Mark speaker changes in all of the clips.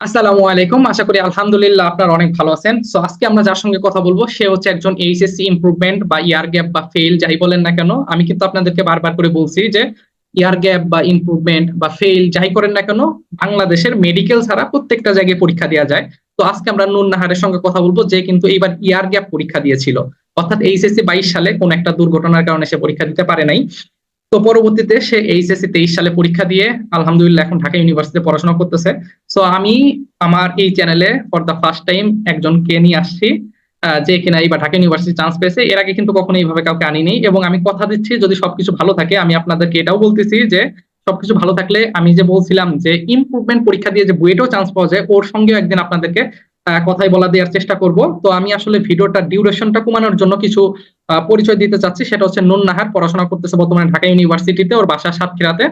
Speaker 1: আসসালামু আলাইকুম। আশা করি আলহামদুলিল্লাহ আপনারা অনেক ভালো আছেন। সো আজকে আমরা যার সঙ্গে কথা বলব, সে হচ্ছে একজন এইচএসসি ইমপ্রুভমেন্ট বা ইয়ার গ্যাপ বা ফেল যাই বলেন না কেন। আমি কিন্তু আপনাদেরকে বারবার করে বলছি যে ইয়ার গ্যাপ বা ইমপ্রুভমেন্ট বা ফেল যাই করেন না কেন, বাংলাদেশের মেডিকেল ছাড়া প্রত্যেকটা জায়গায় পরীক্ষা দেওয়া যায়। তো আজকে আমরা নুন নাহারের সঙ্গে কথা বলব, যে কিন্তু এইবার ইয়ার গ্যাপ পরীক্ষা দিয়েছিল। অর্থাৎ এইচএসসি বাইশ সালে কোন একটা দুর্ঘটনার কারণে সে পরীক্ষা দিতে পারে নাই। তো পরবর্তীতে সে এইচএসসি তেইশ সালে পরীক্ষা দিয়ে আলহামদুলিল্লাহ এখন ঢাকা ইউনিভার্সিটিতে পড়াশোনা করতেছে। সো আমি আমার এই চ্যানেলে ফর দ্য ফার্স্ট টাইম একজনকে নিয়ে আসছি যে কিনা এইবার ঢাকা ইউনিভার্সিটি চান্স পেয়েছে। এর আগে কিন্তু কখনো এইভাবে কাউকে আনিনি এবং আমি কথা দিচ্ছি যদি সবকিছু ভালো থাকে, আমি আপনাদেরকে এটাও বলতেছি যে সবকিছু ভালো থাকলে আমি যে বলছিলাম যে ইমপ্রুভমেন্ট পরীক্ষা দিয়ে যে বুয়েটেও চান্স পাওয়া যায়, ওর সঙ্গেও একদিন আপনাদেরকে কথাই বলা দেওয়ার চেষ্টা করব। তো আমি আসলে ভিডিওটার ডিউরেশনটা কমানোর জন্য কিছু পরিচয় দিতে চাচ্ছি। সেটা হচ্ছে নুন নাহার পড়াশোনা করতেছে বর্তমানে ঢাকা ইউনিভার্সিটিতে, ওর বাসা সাতক্ষীরাতে।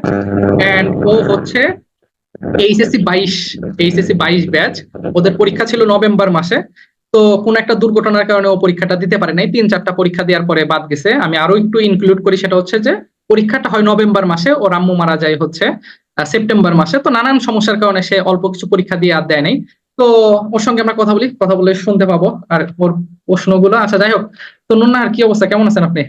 Speaker 1: এন্ড ও হচ্ছে এইচএসসি বাইশ এইচএসসি বাইশ ব্যাচ ওদের পরীক্ষা ছিল নভেম্বর মাসে। তো কোন একটা দুর্ঘটনার কারণে ও পরীক্ষাটা দিতে পারে নাই। তিন চারটা পরীক্ষা দেওয়ার পরে বাদ গেছে। আমি আরও একটু ইনক্লুড করি, সেটা হচ্ছে যে পরীক্ষাটা হয় নভেম্বর মাসে ও রাম্মু মারা যায় হচ্ছে সেপ্টেম্বর মাসে। তো নানান সমস্যার কারণে সে অল্প কিছু পরীক্ষা দিয়ে আর দেয় নাই। তো ওর সঙ্গে আমরা কথা বলি কথা বলে শুনতে পাবো আর ওর প্রশ্নগুলো। আচ্ছা যাই হোক। তো নুন্না আর কি অবস্থা? কেমন আছেন আপনি?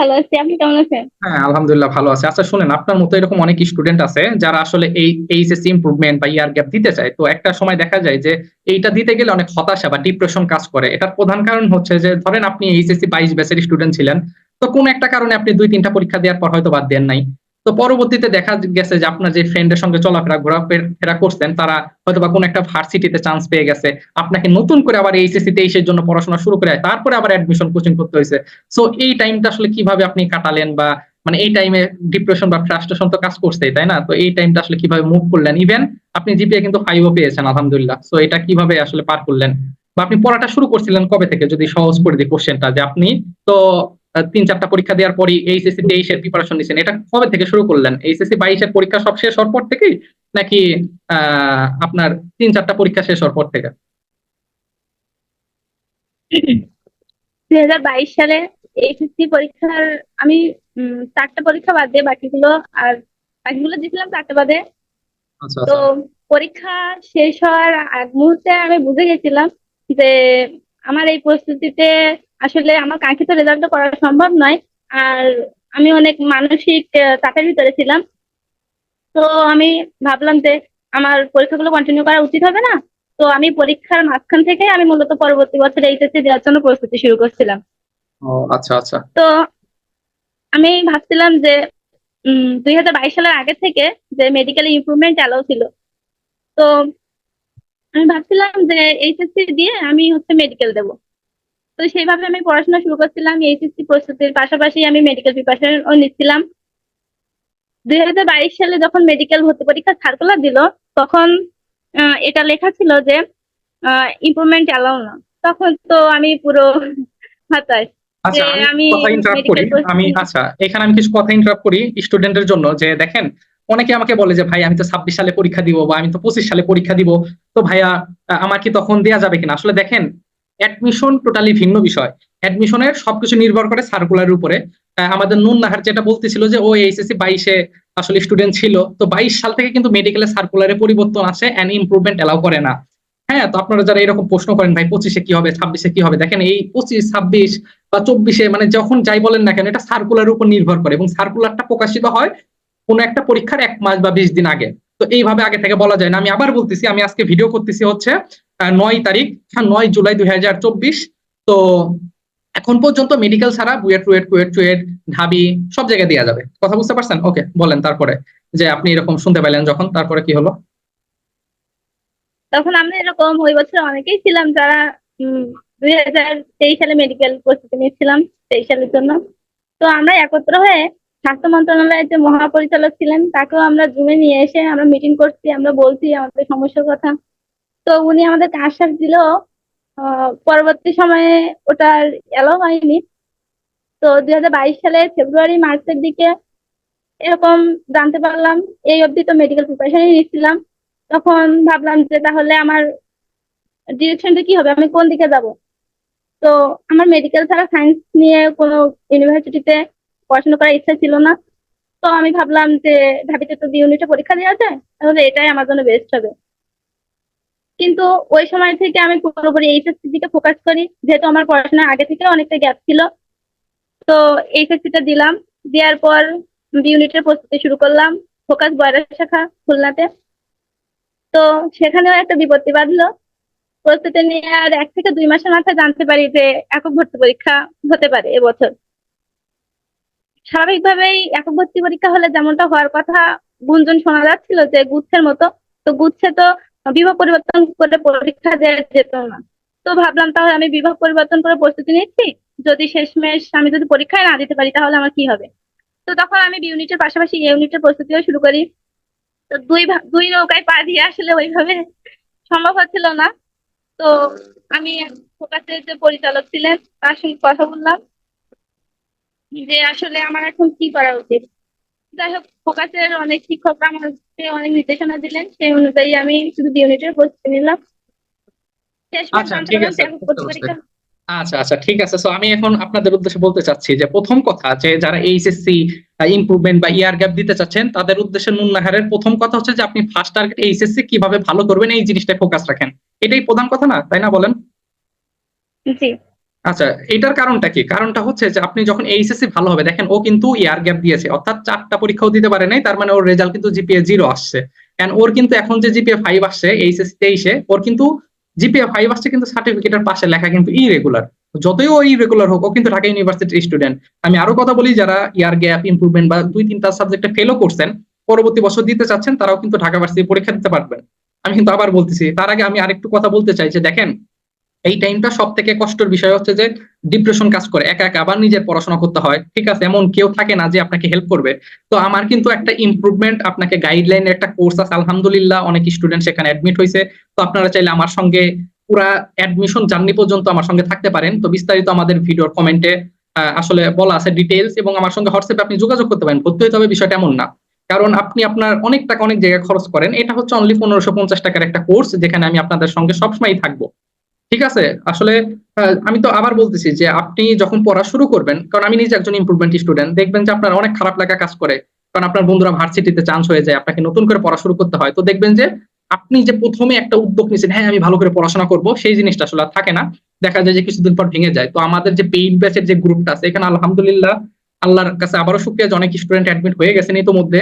Speaker 2: ভালো আছি। আপনি কেমন আছেন?
Speaker 1: হ্যাঁ আলহামদুলিল্লাহ ভালো আছে। আচ্ছা শুনেন আপনার মতো এরকম অনেক স্টুডেন্ট আছে যারা আসলে এই এইচএসসি ইমপ্রুভমেন্ট বা ইয়ার গ্যাপ দিতে চায়। তো একটা সময় দেখা যায় যে এইটা দিতে গেলে অনেক হতাশা বা ডিপ্রেশন কাজ করে। এটার প্রধান কারণ হচ্ছে যে ধরেন আপনি এইচএসসি বাইশ ব্যাচের স্টুডেন্ট ছিলেন তো কোন একটা কারণে আপনি দুই তিনটা পরীক্ষা দেওয়ার পর হয়তো বাদ দেন নাই। তো পরবর্তীতে দেখা গেছে যে আপনার যে ফ্রেন্ডের সঙ্গে চলাফেরা, ঘোরাফেরা করছেন, তারা হয়তো বা কোনো একটা ভার্সিটিতে চান্স পেয়ে গেছে। আপনাকে নতুন করে আবার এইচএসসি তেইশের জন্য পড়াশোনা শুরু করে তারপরে আবার অ্যাডমিশন কোচিং করতে হয়েছে। সো এই টাইমটা আসলে কীভাবে আপনি কাটালেন বা মানে এই টাইমে ডিপ্রেশন বা ফ্রাস্ট্রেশন তো কাজ করছে তাই না? তো এই টাইমটা আসলে কীভাবে মুভ করলেন? ইভেন আপনি জিপিএ কিন্তু ফাইভও পেয়েছেন, আলহামদুলিল্লাহ। সো এটা কীভাবে আসলে পার করলেন? বা আপনি পড়াটা শুরু করছিলেন কবে থেকে? যদি সহজ করে দিই কোশ্চেনটা যে আপনি, তো তিন চারটা পরীক্ষা দেওয়ার পরই এইচএসসি তেইশের প্রিপারেশন নিছেন। এটা কবে থেকে শুরু করলেন? এইচএসসি বাইশের পরীক্ষা সব শেষ হওয়ার পর থেকেই নাকি আপনার তিন চারটা পরীক্ষা শেষ হওয়ার পর থেকে?
Speaker 2: দুই হাজার বাইশ সালে এইচএসসি পরীক্ষার আমি চারটা পরীক্ষা বাদ দিয়ে বাকিগুলো আর বাকিগুলো দিয়েছিলাম চারটা বাদে।
Speaker 1: আচ্ছা
Speaker 2: তো
Speaker 1: আচ্ছা।
Speaker 2: পরীক্ষা শেষ হওয়ার আগ মুহূর্তে আমি বুঝে গেছিলাম যে আমার এই পরিস্থিতিতে আসলে আমার কাঙ্ক্ষিত রেজাল্ট করা সম্ভব নয়। আর আমি অনেক মানসিক চাপের ভিতরে ছিলাম। তো আমি ভাবলাম যে আমার পরীক্ষাগুলো কন্টিনিউ করা উচিত হবে না? তো আমি পরীক্ষার মাঝখান থেকে আমি মূলত পরবর্তী বছর এইচএসসি দেওয়ার জন্য প্রস্তুতি শুরু করছিলাম।
Speaker 1: আচ্ছা আচ্ছা।
Speaker 2: তো আমি ভাবছিলাম যে দুই হাজার বাইশ সালের আগে থেকে যে মেডিকেল ইমপ্রুভমেন্ট অ্যালাউ ছিল। তো আমি ভাবছিলাম যে এইচএসসি দিয়ে আমি হচ্ছে মেডিকেল দেব। তো সেইভাবে আমি পড়াশোনা শুরু করছিলাম এইচএসসি প্রস্তুতির পাশাপাশি আমি মেডিকেল প্রিপারেশনও নিচ্ছিলাম। দুই হাজার বাইশ সালে যখন মেডিকেল ভর্তি পরীক্ষা সার্কুলার দিল তখন এটা লেখা ছিল যে ইমপ্রুভমেন্ট অ্যালাউ না। তখন তো আমি পুরো হতাশ
Speaker 1: আচ্ছা আমি
Speaker 2: আমি
Speaker 1: আচ্ছা এখানে আমি কিছু কথা ইন্টারাপ্ট করি স্টুডেন্টের জন্য যে দেখেন অনেকে আমাকে বলে যে, ভাই, আমি তো ছাব্বিশ সালে পরীক্ষা দিব বা আমি তো পঁচিশ সালে পরীক্ষা দিব। তো ভাইয়া আমার কি তখন দেয়া যাবে কিনা? আসলে দেখেন অ্যাডমিশন টোটালি ভিন্ন বিষয়। অ্যাডমিশনের সবকিছু নির্ভর করে সার্কুলারের উপরে। আমাদের নুন নাহার যেটা বলতেছিল যে, ও এইচএসসি বাইশে আসলে স্টুডেন্ট ছিল। তো বাইশ সাল থেকে কিন্তু মেডিকেলের সার্কুলারে পরিবর্তন আসে অ্যান্ড ইমপ্রুভমেন্ট এলাও করে না। হ্যাঁ তো আপনারা যারা এরকম প্রশ্ন করেন, ভাই, পঁচিশে কি হবে, ছাব্বিশে কি হবে? দেখেন, এই পঁচিশ, ছাব্বিশ বা চব্বিশে মানে যখন যাই বলেন না কেন, এটা সার্কুলার উপর নির্ভর করে এবং সার্কুলারটা প্রকাশিত হয় কোনো একটা পরীক্ষার এক মাস বা বিশ দিন আগে। তো এইভাবে আগে থেকে বলা যায় না। আমি আবার বলতেছি, আমি আজকে ভিডিও করতেছি হচ্ছে নয় তারিখ হ্যাঁ নয় জুলাই দুই হাজার চব্বিশ। তো এখন পর্যন্ত মেডিকেল ছাড়া বুয়েট রুয়েট কুয়েট, চুয়েট, ঢাবি সব জায়গায় দেওয়া যাবে। কথা বুঝতে পারছেন? ওকে, বলেন তারপরে যে আপনি এরকম শুনতে পেলেন যখন, তারপরে কি হলো?
Speaker 2: তখন আমরা এরকম ওই বছর অনেকেই ছিলাম যারা দুই হাজার তেইশ সালে মেডিকেল প্রস্তুতি নিচ্ছিলাম তেইশ সালের জন্য। তো আমরা একত্র হয়ে স্বাস্থ্য মন্ত্রণালয়ের যে মহাপরিচালক ছিলেন, তাকেও আমরা জুমে নিয়ে এসে আমরা মিটিং করছি, আমরা বলছি আমাদের সমস্যার কথা। তো উনি আমাদেরকে আশ্বাস দিল পরবর্তী সময়ে ওটা এলাও হয়নি। তো দুই হাজার বাইশ সালে ফেব্রুয়ারি, মার্চের দিকে এরকম জানতে পারলাম, এই অবধি তো মেডিকেল প্রিপারেশনই নিচ্ছিলাম। তখন ভাবলাম যে তাহলে আমার ডিরেকশনটা কি হবে? আমি কোন দিকে যাব? তো আমার মেডিকেল ছাড়া সায়েন্স নিয়ে কোনো ইউনিভার্সিটিতে পড়াশোনা করার ইচ্ছা ছিল না। তো আমি ভাবলাম যে ঢাবিতে তো ইউনিটে পরীক্ষা দেওয়া যায়, তাহলে এটাই আমার জন্য বেস্ট হবে। কিন্তু ওই সময় থেকে আমি পুরোপুরি এইচএসসি দিকে ফোকাস করি, যেহেতু আমার পড়াশোনা আগে থেকে অনেকটা গ্যাপ ছিল। তো এইচএসসি টা দিলাম, দেওয়ার পর ইউনিটের প্রস্তুতি শুরু করলাম ফোকাস বয়রা শাখা খুলনাতে। তো সেখানেও একটা বিপত্তি বাঁধলো। প্রস্তুতি নিয়ে আর এক থেকে দুই মাসের মাথায় জানতে পারি যে, একক ভর্তি পরীক্ষা হতে পারে এবছর। স্বাভাবিকভাবেই একক ভর্তি পরীক্ষা হলে যেমনটা হওয়ার কথা গুঞ্জন শোনা যাচ্ছিল যে গুচ্ছের মতো, তো গুচ্ছে তো বিভাগ পরিবর্তন করে পরীক্ষা দেওয়া যেত না। তো ভাবলাম তাহলে আমি বিভাগ পরিবর্তন করে প্রস্তুতি নিচ্ছি, যদি শেষমেশ আমি যদি পরীক্ষায় না দিতে পারি তাহলে আমার কি হবে? তো তখন আমি ইউনিটের পাশাপাশি ইউনিটের প্রস্তুতিও শুরু করি। তো দুই দুই নৌকায় পা দিয়ে আসলে ওইভাবে সম্ভব হচ্ছিল না। তো আমি ফোকাসের যে পরিচালক ছিলেন তার সঙ্গে কথা বললাম। যে আসলে আমার এখন কি করা উচিত? যাই হোক ফোকাসের অনেক শিক্ষকরা আমাকে অনেক নির্দেশনা দিলেন সেই অনুযায়ী আমি শুধু ইউনিটের প্রস্তুতি নিলাম।
Speaker 1: আচ্ছা, ঠিক আছে, আচ্ছা আচ্ছা ঠিক আছে। সো আমি এখন আপনাদের উদ্দেশ্যে বলতে চাচ্ছি যে প্রথম কথা যে যারা এইচএসসি ইমপ্রুভমেন্ট বা ইয়ার গ্যাপ দিতে চাচ্ছেন তাদের উদ্দেশ্যে নুননাহারের প্রথম কথা হচ্ছে যে আপনি ফার্স্ট টার্গেট এইচএসসি কীভাবে ভালো করবেন এই জিনিসটা ফোকাস রাখেন। এটাই প্রধান কথা না? তাই না বলেন?
Speaker 2: জি।
Speaker 1: আচ্ছা এটার কারণটা কি? কারণটা হচ্ছে যে আপনি যখন এইচএসসি ভালো হবে, দেখেন ও কিন্তু ইয়ার গ্যাপ দিয়েছে, অর্থাৎ চারটা পরীক্ষাও দিতে পারে নাই, তার মানে ওর রেজাল্ট কিন্তু জিপিএ জিরো আসছে। এন্ড ওর কিন্তু এখন যে জিপিএ ফাইভ আসছে এইচএসসি তেইশে, ওর কিন্তু জিপিএ ফাইভ আসছে কিন্তু সার্টিফিকেটের পাশে লেখা কিন্তু ইরেগুলার যতই ও ইরেগুলার হোক, ও কিন্তু ঢাকা ইউনিভার্সিটির স্টুডেন্ট আমি আরও কথা বলি, যারা ইয়ার গ্যাপ ইমপ্রুভমেন্ট বা দুই তিনটা সাবজেক্টে ফেলও করছেন, পরবর্তী বছর দিতে চাচ্ছেন, তারাও কিন্তু ঢাকা ভার্সিটি পরীক্ষা দিতে পারবেন। আমি কিন্তু আবার বলতেছি, তার আগে আমি আরেকটু কথা বলতে চাই যে দেখেন এই টাইমটা সব থেকে কষ্টের বিষয় হচ্ছে যে ডিপ্রেশন কাজ করে। একা একা আবার নিজের পড়াশোনা করতে হয়, ঠিক আছে? এমন কেউ থাকে না যে আপনাকে হেল্প করবে। তো আমার কিন্তু একটা ইমপ্রুভমেন্ট আপনাকে গাইডলাইনের একটা কোর্স আছে, আলহামদুলিল্লাহ অনেক স্টুডেন্ট সেখানে অ্যাডমিট হয়েছে তো আপনারা চাইলে আমার সঙ্গে পুরা অ্যাডমিশন জার্নি পর্যন্ত আমার সঙ্গে থাকতে পারেন। তো বিস্তারিত আমাদের ভিডিওর কমেন্টে আসলে বলা আছে ডিটেলস এবং আমার সঙ্গে হোয়াটসঅ্যাপে আপনি যোগাযোগ করতে পারেন। ভর্তি হতে হবে বিষয়টা এমন না। কারণ আপনি আপনার অনেক টাকা অনেক জায়গায় খরচ করেন। এটা হচ্ছে অনলি পনেরোশো পঞ্চাশ টাকার একটা কোর্স যেখানে আমি আপনাদের সঙ্গে সবসময় থাকব। ঠিক আছে? আসলে আমি তো আবার বলতেছি যে আপনি যখন পড়া শুরু করবেন, কারণ আমি নিজে একজন ইমপ্রুভমেন্ট স্টুডেন্ট দেখবেন যে আপনার অনেক খারাপ লাগা কাজ করে। কারণ আপনার বন্ধুরা ভার্সিটিতে চান্স হয়ে যায়, আপনাকে নতুন করে পড়া শুরু করতে হয়। তো দেখবেন যে আপনি যে প্রথমে একটা উদ্যোগ নিয়েছেন হ্যাঁ আমি ভালো করে পড়াশোনা করব সেই জিনিসটা আসলে থাকে না। দেখা যায় যে কিছুদিন পর ভেঙে যায়। তো আমাদের যে পেইড ব্যাচের যে গ্রুপটা আছে, এখানে আলহামদুলিল্লাহ আল্লাহর কাছে আবারও শুক্রিয়া যে অনেক স্টুডেন্ট অ্যাডমিট হয়ে গেছেন ইতোমধ্যে।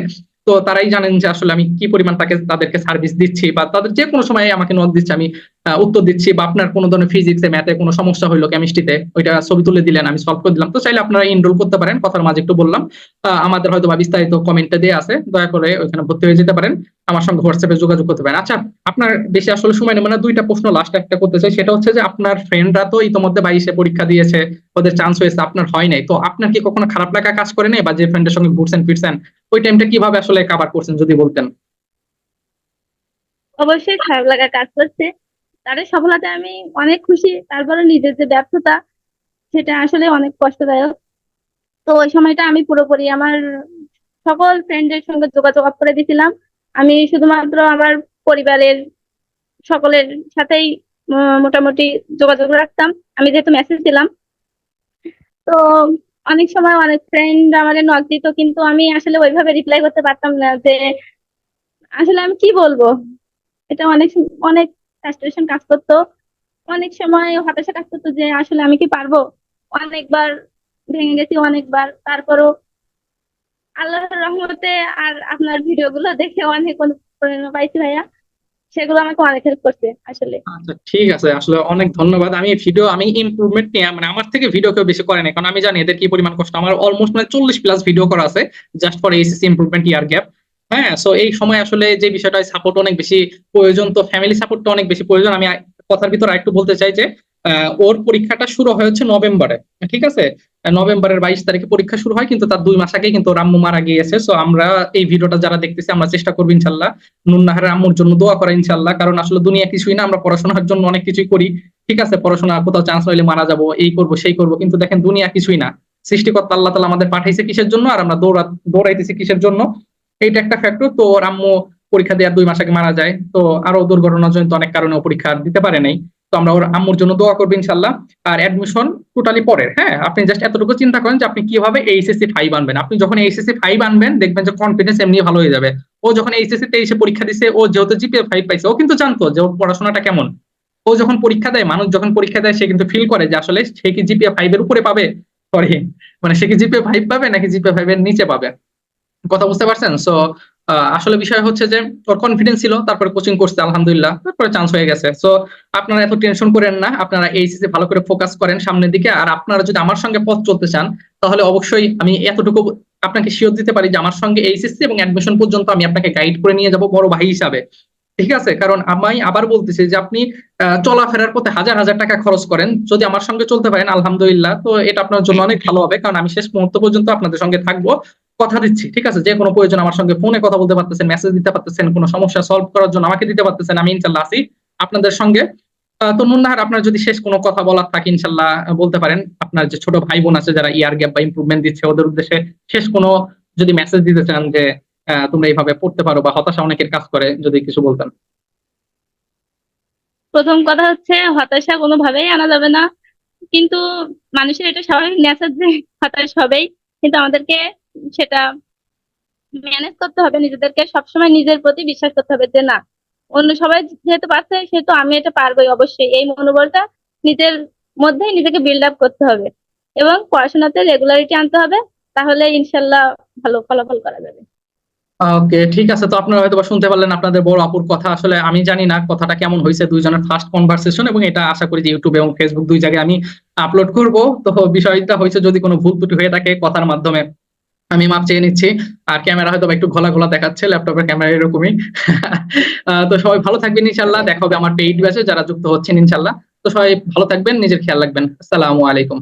Speaker 1: তো তারাই জানেন যে আসলে আমি কি পরিমাণ তাকে, তাদেরকে সার্ভিস দিচ্ছি বা তাদের যে কোনো সময় আমাকে নোট দিচ্ছে, আমি উত্তর দিচ্ছি বা আপনার কোনো ধরনের ফিজিক্সে ম্যাথে কোনো সমস্যা হইল কেমিস্ট্রিতে ওইটা ছবি তুলে দিলেন, আমি সলভ করে দিলাম। তো চাইলে আপনারা এনরোল করতে পারেন, কথার মাঝে একটু বললাম। আমাদের হয়তো বিস্তারিত কমেন্টে দেওয়া আছে, দয়া করে ওইখানে ভর্তি হয়ে যেতে পারেন। আমার সঙ্গে হোয়াটসঅ্যাপে যোগাযোগ করতে পারেন। আচ্ছা আপনার বেশি আসলে সময় নেই মানে দুইটা প্রশ্ন লাস্ট একটা করতে চাই, সেটা হচ্ছে যে আপনার ফ্রেন্ডরা তো ইতোমধ্যে বাইশে পরীক্ষা দিয়েছে, ওদের চান্স হয়েছে, আপনার হয় নাই। তো আপনার কি কখনো খারাপ লাগা কাজ করে নেই বা যে ফ্রেন্ডের সঙ্গে ঘুরছেন, ফিরছেন? ওই টাইমটা কীভাবে আসলে কাভার করছেন যদি বলতেন?
Speaker 2: অবশ্যই খারাপ লাগা কাজ করছে। তাদের সফলতায় আমি অনেক খুশি তারপরে নিজের যে ব্যর্থতা, সেটা আসলে অনেক কষ্টদায়ক। তো ওই সময়টা আমি পুরোপুরি আমার সকল ফ্রেন্ডের সঙ্গে যোগাযোগ অফ করে দিয়েছিলাম আমি শুধুমাত্র আমার পরিবারের সকলের সাথেই মোটামুটি যোগাযোগ রাখতাম। আমি যেহেতু মেসেজ দিলাম। তো অনেক সময় অনেক ফ্রেন্ড আমাদের নক দিত, কিন্তু আমি আসলে ওইভাবে রিপ্লাই করতে পারতাম না যে, আসলে আমি কি বলব? এটা অনেক অনেক ফ্রাস্ট্রেশন কাজ করতো। অনেক সময় হতাশা কাজ করতো যে, আসলে আমি কি পারব? অনেকবার ভেঙে গেছি অনেকবার। তারপরও আল্লাহর রহমতে আর আপনার ভিডিও গুলো দেখে অনেক অনুপ্রেরণা পাইছি ভাইয়া। সেগুলো আমাকে অনেক হেল্প করছে, আসলে।
Speaker 1: আচ্ছা ঠিক আছে। আসলে অনেক ধন্যবাদ। আমি ভিডিও আমি ইমপ্রুভমেন্ট নিয়ে মানে আমার থেকে ভিডিও কেউ বেশি করে না কারণ আমি জানি এদের কি পরিমাণ কষ্ট। আমার অলমোস্ট মানে চল্লিশ প্লাস ভিডিও করা আছে just for HSC improvement year gap হ্যাঁ সো এই সময় আসলে যে বিষয়টা সাপোর্ট অনেক বেশি প্রয়োজন, তো ফ্যামিলি সাপোর্টটা অনেক বেশি প্রয়োজন। আমি কথার ভিতর আরেকটু বলতে চাই যে ওর পরীক্ষাটা শুরু হয়েছে নভেম্বরে, ঠিক আছে? নভেম্বরের বাইশ তারিখে পরীক্ষা শুরু হয়, কিন্তু তার দুই মাস আগে কিন্তু ওর আম্মু মারা গিয়েছে। সো আমরা এই ভিডিওটা যারা দেখতেছি, আমরা চেষ্টা করব ইনশাল্লাহ নুন্নাহারের আম্মুর জন্য দোয়া করা ইনশাল্লাহ, কারণ আসলে দুনিয়া কিছুই না, আমরা পড়াশোনার জন্য অনেক কিছুই করি, ঠিক আছে? পড়াশোনা, কোথাও চান্স হইলে মারা যাব, এই করব, সেই করব, কিন্তু দেখেন দুনিয়া কিছুই না। সৃষ্টিকর্তা আল্লাহ তালা আমাদের পাঠাইছে কিসের জন্য, আর আমরা দৌড়া, দৌড়াইতেছি কিসের জন্য? এইটা একটা ফ্যাক্টর তো রাম্মু পরীক্ষা দেওয়ার দুই মাস আগে মারা যায়, তো আরও দুর্ঘটনা দুর্ঘটনাজনিত অনেক কারণে পরীক্ষা দিতে পারে নাই। তো আমরা ওর আম্মুর জন্য দোয়া করব ইনশাল্লাহ আর অ্যাডমিশন টোটালি পরের হ্যাঁ? আপনি জাস্ট এতটুকু চিন্তা করেন যে আপনি কীভাবে এইচএসসি ফাইভ আনবেন। আপনি যখন এইচএসসি ফাইভ আনবেন, দেখবেন যে কনফিডেন্স এমনি ভালো হয়ে যাবে। ও যখন এইচএসসি তেইশে পরীক্ষা দিছে, ও যেহেতু জিপিএ ফাইভ পাইছে, ও কিন্তু জানতো যে ওর পড়াশোনাটা কেমন। ও যখন পরীক্ষা দেয়, মানুষ যখন পরীক্ষা দেয়, সে কিন্তু ফিল করে যে আসলে সে কি জিপিএ ফাইভ এর উপরে পাবে? সরি মানে সে কি জিপিএ ফাইভ পাবে নাকি জিপিএ ফাইভ এর নিচে পাবে? কথা বুঝতে পারছেন? সো আসলে বিষয় হচ্ছে যে ওর কনফিডেন্স ছিল, তারপরে কোচিং করছে, আলহামদুলিল্লাহ, তারপরে চান্স হয়ে গেছে। সো আপনারা এত টেনশন করেন না, আপনারা এইচএসসি ভালো করে ফোকাস করেন সামনের দিকে, আর আপনারা যদি আমার সঙ্গে পথ চলতে চান, তাহলে অবশ্যই আমি এতটুকু আপনাকে শিওর দিতে পারি যে আমার সঙ্গে এইচএসসি এবং অ্যাডমিশন পর্যন্ত আমি আপনাকে গাইড করে নিয়ে যাব বড় ভাই হিসাবে। ঠিক আছে? কারণ আমি আবার বলতেছি যে আপনি চলাফেরার পথে হাজার হাজার টাকা খরচ করেন, যদি আমার সঙ্গে চলতে পারেন, আলহামদুলিল্লাহ, তো এটা আপনার জন্য অনেক ভালো হবে, কারণ আমি শেষ মুহূর্ত পর্যন্ত আপনাদের সঙ্গে থাকব। কথা দিচ্ছি, ঠিক আছে? যে কোনো প্রয়োজন আমার সঙ্গে ফোনে কথা বলতে পারতেছেন মেসেজ দিতে পারতেছেন, কোনো সমস্যা সলভ করার জন্য আমাকে দিতে পারতেছেন, আমি ইনশাল্লাহ আছি আপনাদের সঙ্গে। তো মুন্নাহার আপনার যদি শেষ কোনো কথা বলার থাকে ইনশাল্লাহ বলতে পারেন। আপনার যে ছোট ভাই বোন আছে যারা ইয়ার গ্যাপ বা ইমপ্রুভমেন্ট দিচ্ছে, ওদের উদ্দেশ্যে শেষ কোনো যদি মেসেজ দিতে চান যে তোমরা এইভাবে পড়তে পারো বা হতাশা অনেকের কাজ করে, যদি কিছু বলতেন।
Speaker 2: প্রথম কথা হচ্ছে, হতাশা কোনোভাবেই আনা যাবে না। কিন্তু মানুষের এটা স্বাভাবিক নেচার যে হতাশ হবেই। কিন্তু আমাদেরকে সেটা ম্যানেজ করতে হবে নিজেদেরকে। সবসময় নিজের প্রতি বিশ্বাস করতে হবে যে, না, অন্য সবাই যেহেতু পারছে, সেহেতু আমি এটা পারবোই অবশ্যই। এই মনোবলটা নিজের মধ্যেই নিজেকে বিল্ড আপ করতে হবে এবং পড়াশোনাতে রেগুলারিটি আনতে হবে, তাহলে ইনশাল্লাহ ভালো ফলাফল করা যাবে।
Speaker 1: ওকে, ঠিক আছে। তো আপনারা হয়তো শুনতে পারলেন আপনাদের বড় আপুর কথা। আসলে আমি জানি না কথাটা কেমন হয়েছে দুইজনের ফার্স্ট কনভারসেশন এবং এটা আশা করি যে ইউটিউব এবং ফেসবুক দুই জায়গায় আমি আপলোড করব। তো বিষয়টা হয়েছে যদি কোনো ভুল ত্রুটি হয়ে থাকে কথার মাধ্যমে। আমি মাপ চেয়ে নিচ্ছি। আর ক্যামেরা হয়তো একটু ঘোলা ঘোলা দেখাচ্ছে, ল্যাপটপের ক্যামেরা এরকমই। তো সবাই ভালো থাকবেন ইনশাল্লাহ দেখা হবে আমার পেইড ব্যাচে যারা যুক্ত হচ্ছেন ইনশাল্লাহ তো সবাই ভালো থাকবেন, নিজের খেয়াল রাখবেন। আসসালামু আলাইকুম।